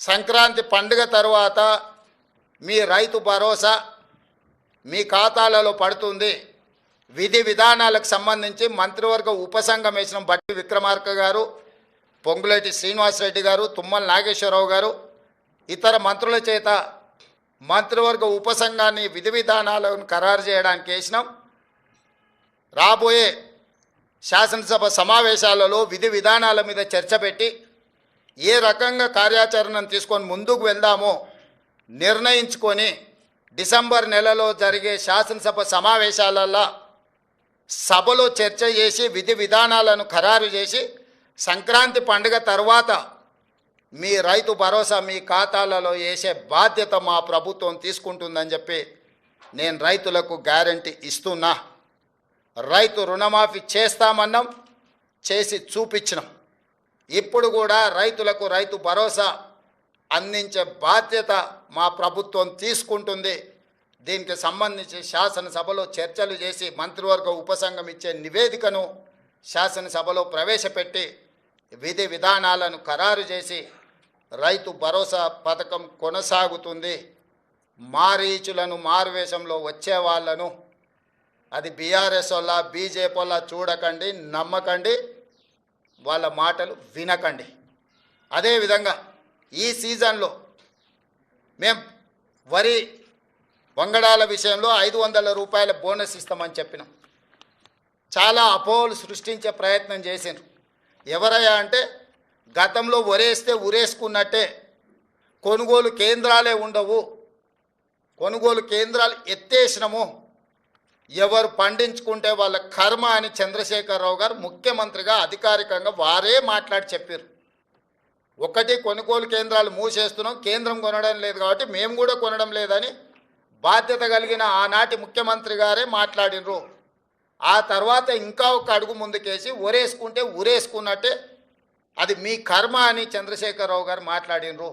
సంక్రాంతి పండుగ తరువాత మీ రైతు భరోసా మీ ఖాతాలలో పడుతుంది. విధి విధానాలకు సంబంధించి మంత్రివర్గ ఉపసంఘం వేసిన బట్టి విక్రమార్క గారు పొంగులేటి శ్రీనివాసరెడ్డి గారు తుమ్మల నాగేశ్వరరావు గారు ఇతర మంత్రుల చేత మంత్రివర్గ ఉపసంఘాన్ని విధి విధానాలను ఖరారు చేయడానికి వేసినాం. రాబోయే శాసనసభ సమావేశాలలో విధి విధానాల మీద చర్చ పెట్టి ఏ రకంగా కార్యాచరణను తీసుకొని ముందుకు వెళ్దామో నిర్ణయించుకొని డిసెంబర్ నెలలో జరిగే శాసనసభ సమావేశాలలో సభలో చర్చ చేసి విధి విధానాలను ఖరారు చేసి సంక్రాంతి పండుగ తర్వాత మీ రైతు భరోసా మీ ఖాతాలలో వేసే బాధ్యత మా ప్రభుత్వం తీసుకుంటుందని చెప్పి నేను రైతులకు గ్యారంటీ ఇస్తున్నా. రైతు రుణమాఫీ చేస్తామన్నాం చేసి చూపించినాం. ఇప్పుడు కూడా రైతులకు రైతు భరోసా అందించే బాధ్యత మా ప్రభుత్వం తీసుకుంటుంది. దీనికి సంబంధించి శాసనసభలో చర్చలు చేసి మంత్రివర్గ ఉపసంఘం ఇచ్చే నివేదికను శాసనసభలో ప్రవేశపెట్టి విధి విధానాలను ఖరారు చేసి రైతు భరోసా పథకం కొనసాగుతుంది. మారీచులను మారువేషంలో వచ్చే వాళ్ళను అది బీఆర్ఎస్ వల్ల బీజేపీ వల్ల చూడకండి నమ్మకండి వాళ్ళ మాటలు వినకండి. అదేవిధంగా ఈ సీజన్లో మేం వరి వంగడాల విషయంలో ఐదు వందల రూపాయల బోనస్ ఇస్తామని చెప్పినాం. చాలా అపోహలు సృష్టించే ప్రయత్నం చేసిండ్రు. ఎవరయ్యా అంటే గతంలో వరేస్తే ఉరేసుకున్నట్టే కొనుగోలు కేంద్రాలే ఉండవు. కొనుగోలు కేంద్రాలు ఎత్తేసినాము. ఎవరు పండించుకుంటే వాళ్ళ కర్మ అని చంద్రశేఖరరావు గారు ముఖ్యమంత్రిగా అధికారికంగా వారే మాట్లాడి చెప్పారు ఒకటి కొనుగోలు కేంద్రాలు మూసేస్తున్నాం కేంద్రం కొనడం లేదు కాబట్టి మేము కూడా కొనడం లేదని బాధ్యత కలిగిన ఆనాటి ముఖ్యమంత్రి గారే మాట్లాడినరు ఆ తర్వాత ఇంకా ఒక అడుగు ముందుకేసి ఉరేసుకుంటే ఉరేసుకున్నట్టే అది మీ కర్మ అని చంద్రశేఖరరావు గారు మాట్లాడినరు